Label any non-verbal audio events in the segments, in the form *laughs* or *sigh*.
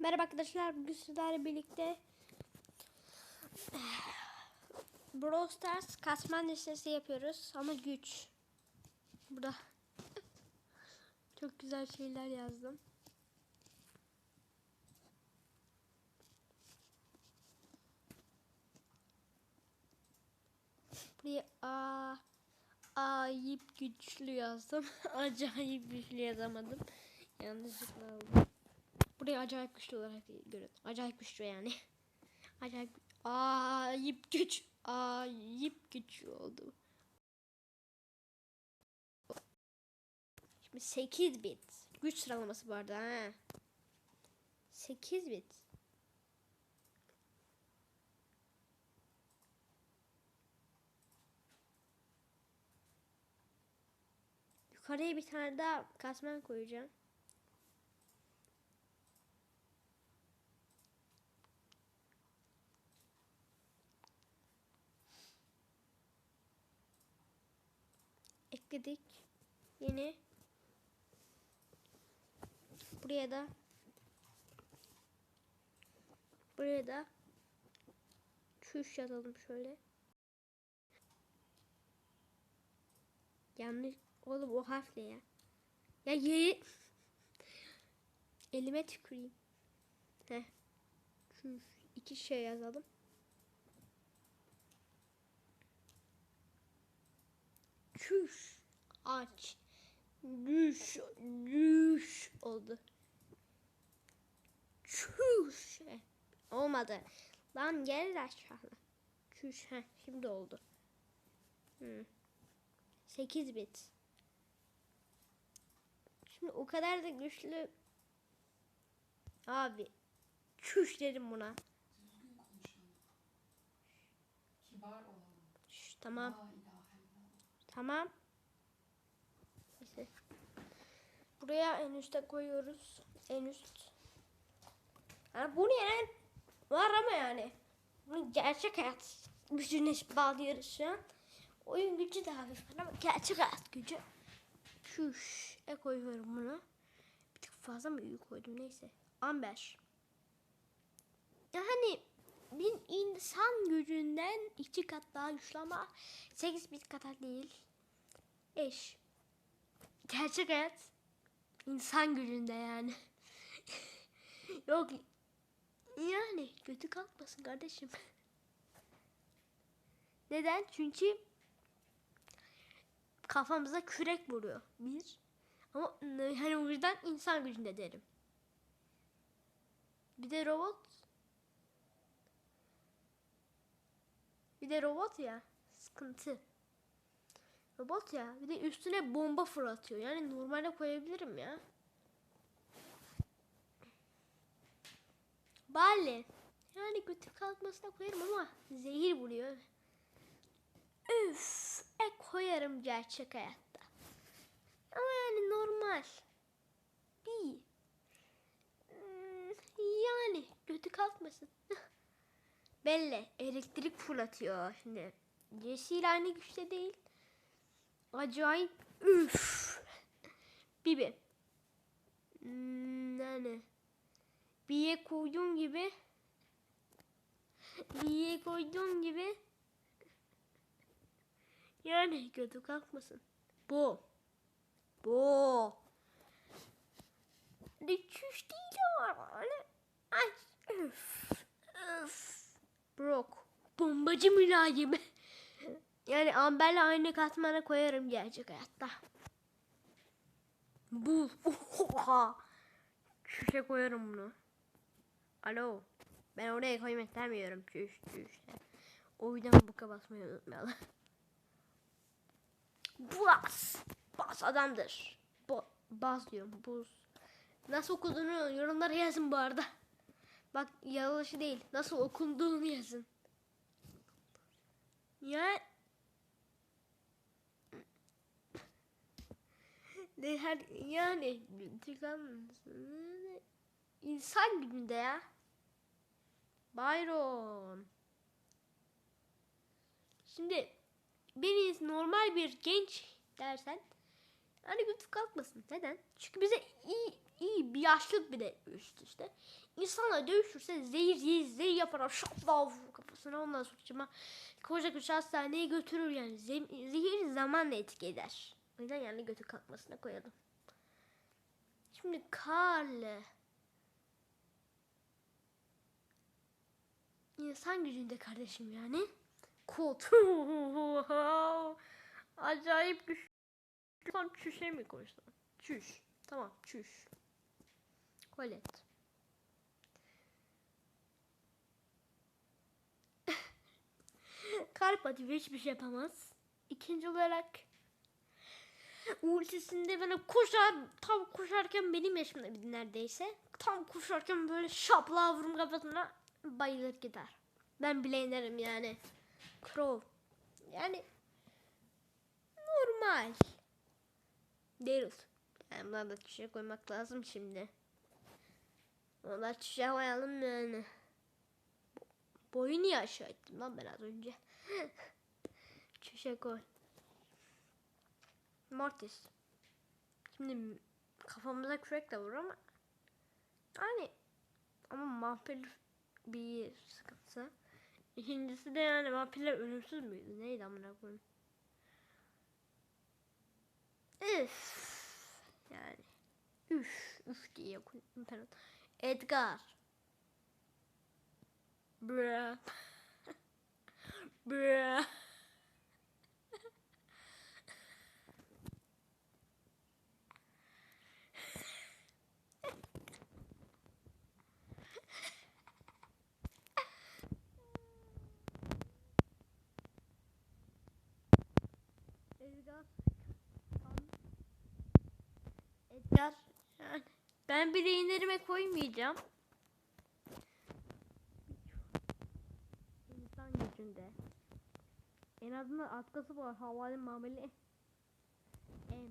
Merhaba arkadaşlar. Bugün sizlerle birlikte *sighs* Brawl Stars kasman listesi yapıyoruz ama güç. Burada *laughs* çok güzel şeyler yazdım. Buraya a ayıp güçlü yazdım. *laughs* Acayip güçlü yazamadım. Yanlışlıkla aldım. Buraya acayip güçlü olarak görün. Acayip güçlü yani. *laughs* Acayip ayıp güç. Ayıp güçlü oldu. Şimdi 8 bit. Güç sıralaması vardı ha. 8 bit. Yukarıya bir tane daha kasman koyacağım. Ekledik. Yeni. Buraya da buraya da çüş yazalım şöyle. Yanlış. Oğlum o harf ne ya? Ya ye *laughs* Elime tüküreyim. Heh. Çüş. iki şey yazalım. Çüş. Aç. Düş. Düş oldu. Çüş. Olmadı. Lan gel aşağı. Çüş. Heh, şimdi oldu. Hmm. 8 bit. Şimdi o kadar da güçlü. Abi. Çüş dedim buna. Şş, tamam. Tamam. Buraya en üste koyuyoruz. En üst. Yani bu ne yani? Var ama yani. Bunu gerçek hayat gücüne bağlıyoruz şu an. Oyun gücü de hafif var ama gerçek hayat gücü. Şuş. E koyuyorum bunu. Bir tık fazla mı büyük koydum neyse. Amber. Yani bir insan gücünden iki kat daha güçlü ama 8 bit kadar değil. Eş. Gerçek hayat insan gücünde yani. *laughs* Yok yani kötü kalkmasın kardeşim. *laughs* Neden? Çünkü kafamıza kürek vuruyor. Bir. Ama hani o yüzden insan gücünde derim. Bir de robot. Bir de robot ya. Sıkıntı. Robot ya. Bir de üstüne bomba fırlatıyor. Yani normalde koyabilirim ya. Bale. Yani götü kalkmasına koyarım ama zehir vuruyor. Üf. E koyarım gerçek hayatta. Ama yani normal. Değil. Hmm, Yani götü kalkmasın. *laughs* Belli. Elektrik fırlatıyor şimdi. Jesse ile aynı güçte değil. Acayip üf. Bibi. Yani. Biye koyduğum gibi. Biye koyduğum gibi. Yani kötü kalkmasın. Bu. Bu. Düşüş değil ama öyle. Ay. Üf. Üf. Brock. Bombacı mülayimi. Yani Amber'le aynı katmana koyarım gerçek hayatta. Bu. Oha. Şişe koyarım bunu. Alo. Ben oraya koymak istemiyorum. Çüş çüş. O yüzden buka basmayı unutmayalım. Bas. Bas adamdır. Bo bas diyorum. Buz. Nasıl okuduğunu yorumlara yazın bu arada. Bak yanlışı değil. Nasıl okunduğunu yazın. Ya de her yani intikam insan gücünde ya. Byron. Şimdi beni normal bir genç dersen hani götü kalkmasın. Neden? Çünkü bize iyi iyi bir yaşlık bir de üst işte. İnsanla dövüşürse zehir zehir zehir yapar. Şapla vurur kafasına ondan sonra. Koca koca hastaneye götürür yani. Zehir zamanla etki eder. O yüzden yani götü kalkmasına koyalım. Şimdi Karl. İnsan gücünde kardeşim yani. Kod. *laughs* Acayip güçlü. Lan çüşe mi koysam? Çüş. Tamam çüş. Kolet. *laughs* Kalp atıyor hiçbir şey yapamaz. İkinci olarak ultisinde böyle koşar tam koşarken benim yaşımda bir neredeyse tam koşarken böyle şapla vurum kafasına bayılır gider. Ben bile inerim yani. Crow. Yani normal. Değil. Yani buna da çiçek koymak lazım şimdi. Ona çiçek koyalım yani. Boyu niye aşağı ettim lan ben az önce. *laughs* çiçek koy. Mortis. Şimdi kafamıza kürekle vur ama yani ama vampir bir sıkıntı. İkincisi de yani vampirler ölümsüz müydü? Neydi amına koyayım? Üf. Yani. Üf. Üf diye. Pardon. Edgar. Bra. *laughs* Bra. Edgar. Edgar. Yani inerime koymayacağım. İnsan gücünde. En azından atkası var. Havale mameli. Em.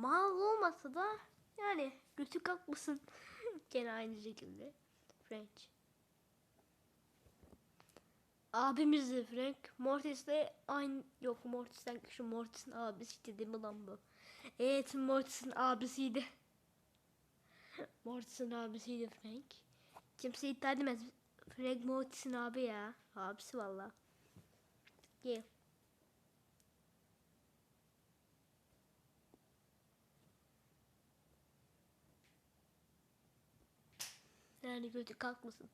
Mal olmasa da yani götü kalkmasın. *laughs* Gene aynı şekilde. French. Abimiz de Frank. Mortis de aynı yok Mortis'ten şu Mortis'in abisiydi değil mi lan bu? Evet Mortis'in abisiydi. *laughs* Mortis'in abisiydi Frank. Kimse iddia edemez. Frank Mortis'in abi ya. Abisi valla. Gel. Yani götü kalkmasın.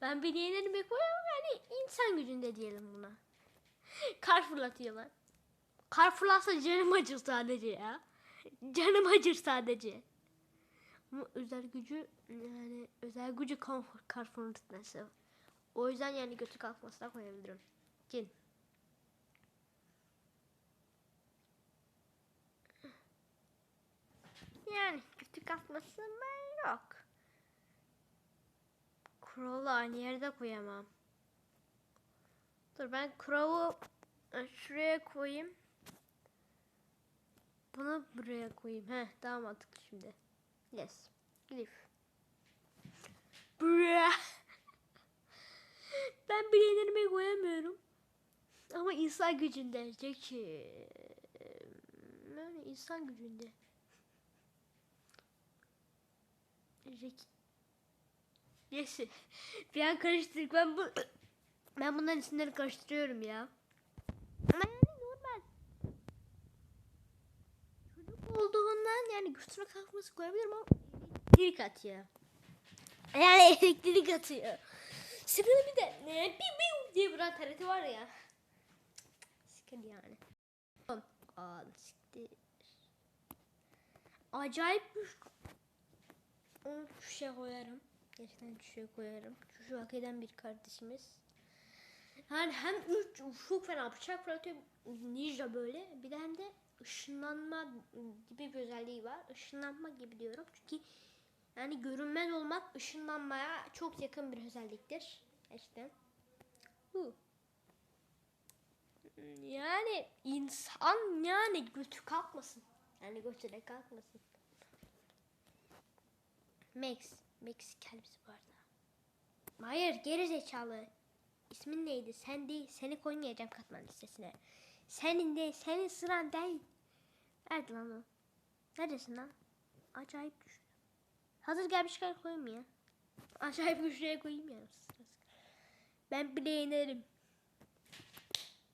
Ben bir yeğenimi koyamam yani insan gücünde diyelim buna. Kar fırlatıyorlar. Kar fırlatsa canım acır sadece ya. Canım acır sadece. Ama özel gücü yani özel gücü kar fırlatması. O yüzden yani götü kalkmasına koyabilirim. Cin. Yani götü kalkması mı yok. Crow'u aynı yerde koyamam. Dur ben Crow'u e, şuraya koyayım. Bunu buraya koyayım. Heh daha mantıklı şimdi. Yes. Gidip. Bra. *laughs* ben bileğlerime koyamıyorum. Ama insan gücünde. Zeki. Yani insan gücünde. Zeki. Neyse. Bir an karıştırdık. Ben bu ben bunların isimleri karıştırıyorum ya. Ama yani normal. Çocuk olduğundan yani götüne kalkması koyabilirim ama elektrik atıyor. Yani *laughs* elektrik atıyor. Sırada bir de ne bir bir diye vuran tarafı var ya. Sıkır yani. Aa, siktir. Acayip bir şişe koyarım. Gerçekten şişe koyarım. Şu hak eden bir kardeşimiz. Yani hem üç çok fena bıçak fırlatıyor ninja böyle. Bir de hem de ışınlanma gibi bir özelliği var. Işınlanma gibi diyorum. Çünkü yani görünmez olmak ışınlanmaya çok yakın bir özelliktir. İşte. Bu. Yani insan yani götü kalkmasın. Yani götü de kalkmasın. Max. Kelbisi bu arada. Hayır geri zekalı. İsmin neydi? Sen değil. Seni koymayacağım katman listesine. Senin değil. Senin sıran değil. Nerede lan o? Neredesin lan? Acayip güçlü. Hazır gelmişken koyayım ya. Acayip güçlüye koyayım ya. Ben bile yenerim.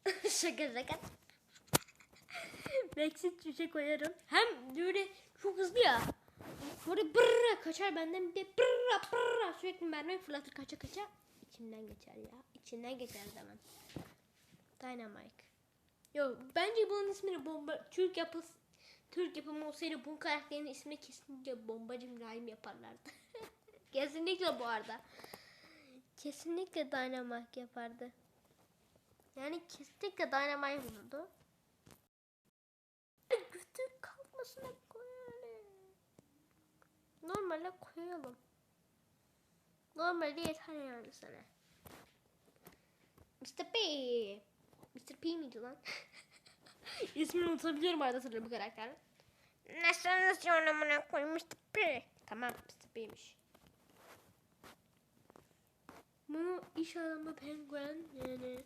*laughs* şaka şaka. Brexit düşe koyarım. Hem böyle çok hızlı ya. Böyle brrra kaçar benden bir de brrra brrra sürekli mermi fırlatır kaça kaça. İçimden geçer ya. İçinden geçer zaman. Dynamite. Yo bence bunun ismini bomba Türk yapıs Türk yapımı olsaydı bu karakterin ismini kesinlikle bombacı mülayim yaparlardı. *laughs* kesinlikle bu arada. Kesinlikle Dynamite yapardı. Yani kesinlikle Dynamite bulurdu. Götü kalkmasına. Normalde koyalım. Normalde yeter yani sana. Mr. P. Mr. P miydi lan? *laughs* İsmini unutabiliyorum arada sırada bu karakter. Nasıl nasıl anlamına koymuş Mr. P. Tamam Mr. P'ymiş. Bunu iş adamı penguen yani.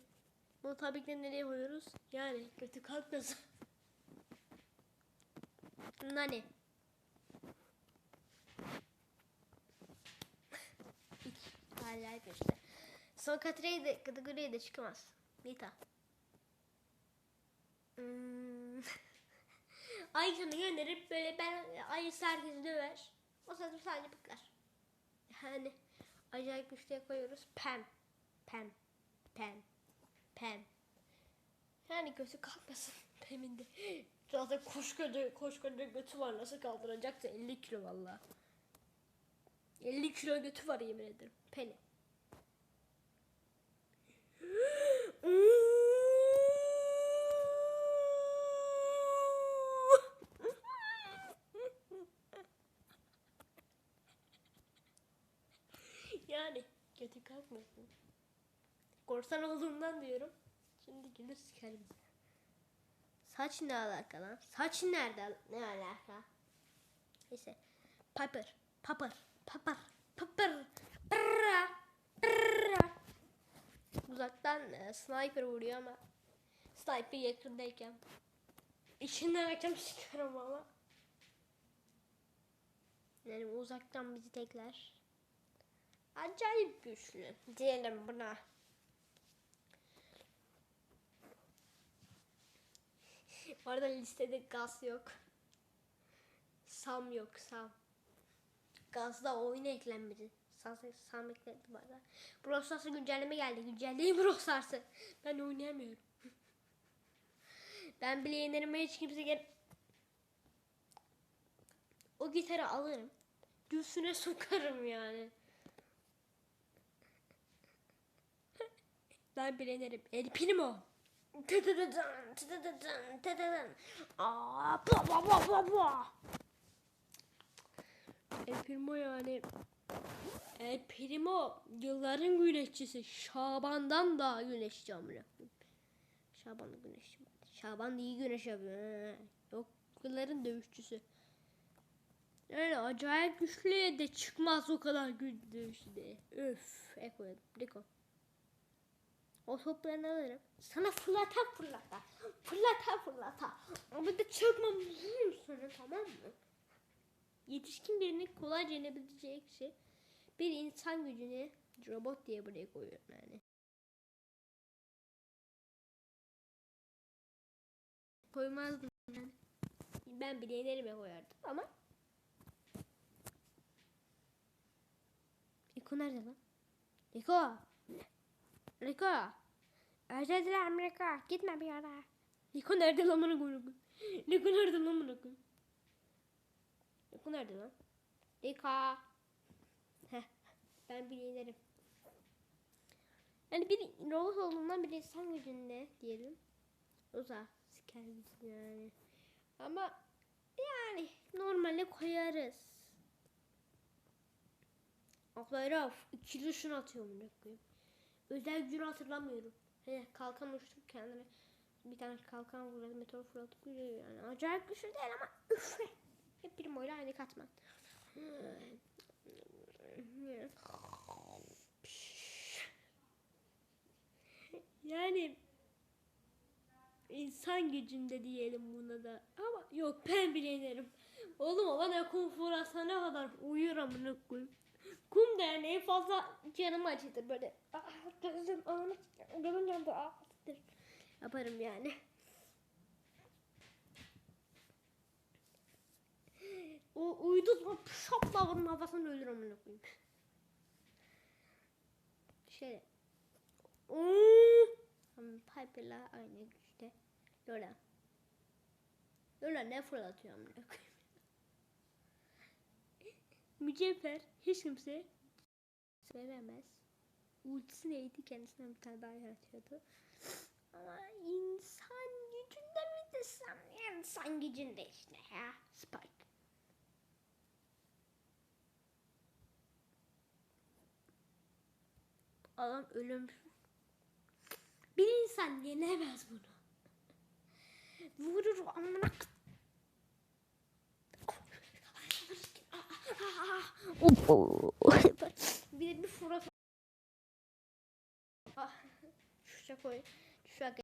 Bunu tabii ki nereye koyuyoruz? Yani kötü kalkmasın. *laughs* Nani? Hiç hala işte. Son kategoriye de, kategoriye de çıkamaz. Nita. Hmm. *laughs* Ayşe'ni gönderip böyle ben Ayşe herkesi döver. O sırada sadece pıklar. Yani acayip güçlüye koyuyoruz. Pem. Pem. Pem. Pem. Yani göğsü kalkmasın. *laughs* Pem'in de. Zaten koşkoca koşkoca götü var. Nasıl kaldıracaktı? 50 kilo valla. 50 kilo götü var yemin ederim. Penny. *laughs* yani kötü kalkmasın. Korsan olduğundan diyorum. Şimdi gelir sikerim. Saç ne alaka lan? Saç nerede? Ne alaka? Neyse. Piper. Piper. Piper. Piper. Brrra. Uzaktan e, sniper vuruyor ama sniper yakındayken içinden açam çıkarım ama yani uzaktan bizi tekler. Acayip güçlü diyelim buna. Bu arada listede gaz yok. Sam yok sam. Gazda oyuna eklenmedi. Sam, bu arada. Brawl Stars'a güncelleme geldi. Güncelleyin Brawl Stars'ı. Ben oynayamıyorum. ben bile yenerim hiç kimse gel... O gitarı alırım. Göğsüne sokarım yani. ben bile yenerim. El Primo. Tıdıdıdın, tıdıdıdın, tıdıdın. Aa, pa pa pa pa pa. El Primo yani. El Primo yılların güneşçisi. Şaban'dan daha güneşçi amına. Şaban güneşçi. Şaban iyi güneş yapıyor. Yok yılların dövüşçüsü. Yani acayip güçlü de çıkmaz o kadar güçlü de. Öf. Ekoydum. Riko. O toplarını alırım. Sana fırlata fırlata. Fırlata fırlata. Ama da vururum sana tamam mı? Yetişkin birinin kolayca yenebileceği kişi bir insan gücünü robot diye buraya koyuyorum yani. Koymazdım yani. Ben bile yenerime koyardım ama Riko nerede lan? Riko! Riko! Özür dilerim Riko. Gitme bir yere. Riko nerede lan bana koyun? Riko nerede lan bana koyun? Riko nerede lan? Riko! Heh. Ben bir inerim. Yani bir robot olduğundan bir insan gücünde diyelim. Uza. Siker yani. Ama yani normale koyarız. Aklara ikili şunu atıyorum koyayım. Özel gücünü hatırlamıyorum. He, kalkan uçtum kendine. Bir tane kalkan vurdu, meteor fırlatıp yürüyor yani. Acayip güçlü değil ama üf. Hep bir moyla aynı katman. Yani insan gücünde diyelim buna da. Ama yok ben bile inerim. Oğlum o bana kum fırlatsa ne kadar uyur amına koyayım. Kum da yani en fazla canımı acıtır böyle. Ah, gözüm, anam, gözüm yandı. Ah. Yaparım yani. O uydu zaman şapla bunun havasını ölür amına koyayım. Şöyle. Piper'la aynı güçte. Lola. Lola ne fırlatıyor amına koyayım. *laughs* Mücevher hiç kimse veremez. Ultisi neydi kendisinden bir tane daha yaratıyordu. Ama insan gücünde mi desem insan gücünde işte ya. Ölüm. Bir insan yenemez bunu. Vurur amına bir de bir fura Şuşa koy. Şuşa